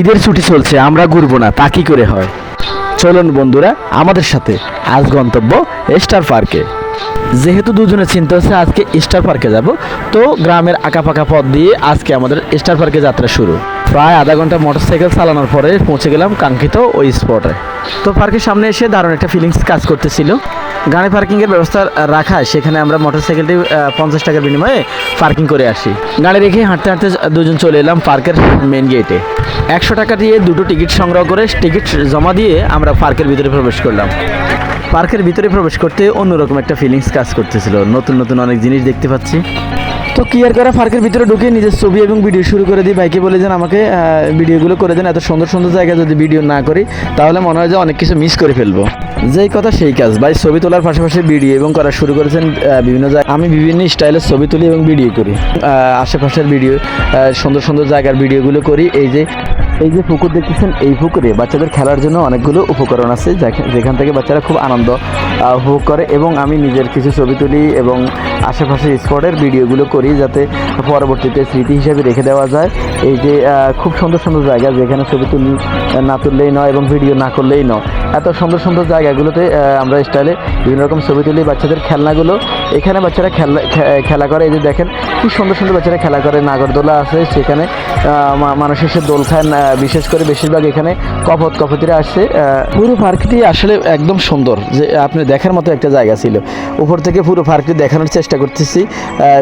ঈদের ছুটি চলছে, আমরা ঘুরবো না, তা কি করে হয়? চলুন বন্ধুরা, আমাদের সাথে আজ গন্তব্য স্টার পার্কে। যেহেতু দুজনে চিন্তা হচ্ছে, আজকে স্টার পার্কে যাব, তো গ্রামের আঁকা পাকা পথ দিয়ে আজকে আমাদের স্টার পার্কে যাত্রা শুরু। প্রায় আধা ঘণ্টা মোটরসাইকেল চালানোর পরে পৌঁছে গেলাম কাঙ্ক্ষিত ওই স্পটে। তো পার্কের সামনে এসে দারুণ একটা ফিলিংস কাজ করতেছিল। গাড়ি পার্কিংয়ের ব্যবস্থা রাখায় সেখানে আমরা মোটরসাইকেলটি পঞ্চাশ টাকার বিনিময়ে পার্কিং করে আসি। গাড়ি রেখে হাঁটতে হাঁটতে দুজন চলে এলাম পার্কের মেন গেটে একশো টাকা দিয়ে দুটো টিকিট সংগ্রহ করে টিকিট জমা দিয়ে আমরা পার্কের ভিতরে প্রবেশ করলাম। পার্কের ভিতরে প্রবেশ করতে অন্যরকম একটা ফিলিংস কাজ করতেছিল। নতুন নতুন অনেক জিনিস দেখতে পাচ্ছি। তো ক্লিয়ার করা, পার্কের ভিতরে ঢুকে নিজের ছবি এবং ভিডিও শুরু করে দিই। ভাইকে বলে যেন আমাকে ভিডিওগুলো করে দেন। এত সুন্দর সুন্দর জায়গায় যদি ভিডিও না করি, তাহলে মনে হয় যে অনেক কিছু মিস করে ফেলব। যেই কথা সেই কাজ। ভাই, ছবি তোলার পাশাপাশি ভিডিও এবং করা শুরু করেছেন বিভিন্ন জায়গায় আমি বিভিন্ন স্টাইলের ছবি তুলি এবং ভিডিও করি। আশেপাশের ভিডিও সুন্দর সুন্দর জায়গার ভিডিওগুলো করি। এই যে এই যে পুকুর দেখতেছেন এই পুকুরে বাচ্চাদের খেলার জন্য অনেকগুলো উপকরণ আছে যেখা- যেখান থেকে বাচ্চারা খুব আনন্দ উপভোগ করে। এবং আমি নিজের কিছু ছবি তুলি এবং আশেপাশের স্পটের ভিডিওগুলো করি যাতে পরবর্তীতে স্মৃতি হিসেবে রেখে দেওয়া যায়। এই যে খুব সুন্দর সুন্দর জায়গা যেখানে ছবি তুল না তুললেই নয় এবং ভিডিও না করলেই নয়। এত সুন্দর সুন্দর জায়গাগুলোতে আমরা স্টাইলে বিভিন্ন রকম ছবি তুলি বাচ্চাদের খেলনাগুলো। এখানে বাচ্চারা খেলা খেলা করে। এই যে দেখেন কি সুন্দর সুন্দর বাচ্চারা খেলা করে। নাগরদোলা আছে সেখানে আহ, মা- মানুষ এসে দোল আহ, বিশেষ করে বেশিরভাগ এখানে কপত কপতিরা আসছে পুরো পার্কটি আসলে একদম সুন্দর। যে আপনি দেখার মতো একটা জায়গা ছিল। উপর থেকে পুরো পার্কটি দেখানোর চেষ্টা করতেছি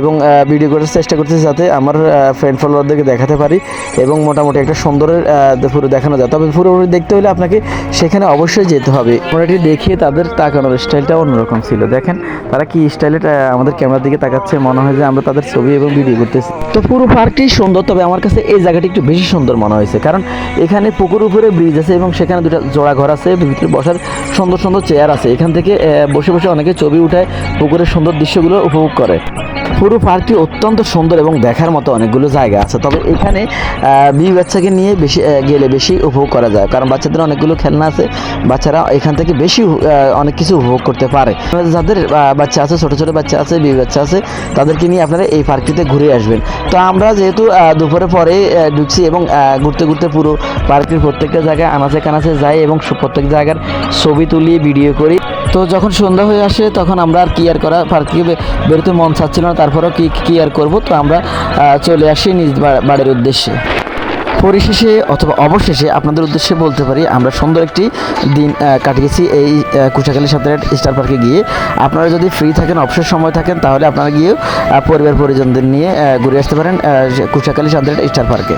এবং ভিডিও করার চেষ্টা করতেছি যাতে আমার ফ্রেন্ড ফলোয়ারদেরকে দেখাতে পারি এবং মোটামুটি একটা সুন্দরের পুরো দেখানো যায়। তবে পুরো দেখতে হলে আপনাকে সেখানে অবশ্যই যেতে হবে। মোটামুটি দেখিয়ে তাদের তাকানোর স্টাইলটা অন্যরকম ছিল। দেখেন, তারা কি স্টাইলে আমাদের ক্যামেরার দিকে তাকাচ্ছে, মনে হয় যে আমরা তাদের ছবি এবং ভিডিও করতেছি। তো পুরো পার্কটি সুন্দর, তবে আমার কাছে এই জায়গাটি একটু বেশি সুন্দর মনে হয়েছে। কারণ এখানে পুকুর উপরে ব্রিজ আছে এবং সেখানে দুটো জোড়া ঘর আছে ভিতরে বসার সুন্দর সুন্দর চেয়ার আছে। এখান থেকে বসে বসে অনেকে ছবি উঠায় পুকুরের সুন্দর দৃশ্যগুলো উপভোগ করে। পুরো পার্কটি অত্যন্ত সুন্দর এবং দেখার মতো অনেকগুলো জায়গা আছে। তবে এখানে বিবি বাচ্চাকে নিয়ে বেশি গেলে বেশি উপভোগ করা যায়। কারণ বাচ্চাদের অনেকগুলো খেলনা আছে। বাচ্চারা এখান থেকে বেশি অনেক কিছু উপভোগ করতে পারে। যাদের বাচ্চা আছে, ছোট ছোট বাচ্চা আছে বিবি বাচ্চা আছে, তাদেরকে নিয়ে আপনারা এই পার্কটিতে ঘুরে আসবেন। তো আমরা যেহেতু দুপুরে পরে ঢুকছি এবং ঘুরতে ঘুরতে পুরো পার্কের প্রত্যেকটা জায়গায়, আনাচে কানাচে যাই এবং প্রত্যেক জায়গার ছবি তুলি, ভিডিও করি। তো যখন সন্ধ্যা হয়ে আসে তখন আমরা আর কি আর করা পার্ক থেকে বেরোতে মন চাচ্ছিল না। তারপরেও কি কি আর করব? তো আমরা চলে আসি নিজ বাড়ির উদ্দেশ্যে। পরিশেষে অথবা অবশেষে আপনাদের উদ্দেশ্যে বলতে পারি আমরা সুন্দর একটি দিন কাটিয়েছি এই আহ, কুচাখালী সাঁতারের স্টার পার্কে গিয়ে। আপনারা যদি ফ্রি থাকেন অবসর সময় থাকেন তাহলে আপনারা গিয়েও পরিবার পরিজনদের নিয়ে ঘুরে আসতে পারেন আহ, কুচাখালী স্টার পার্কে।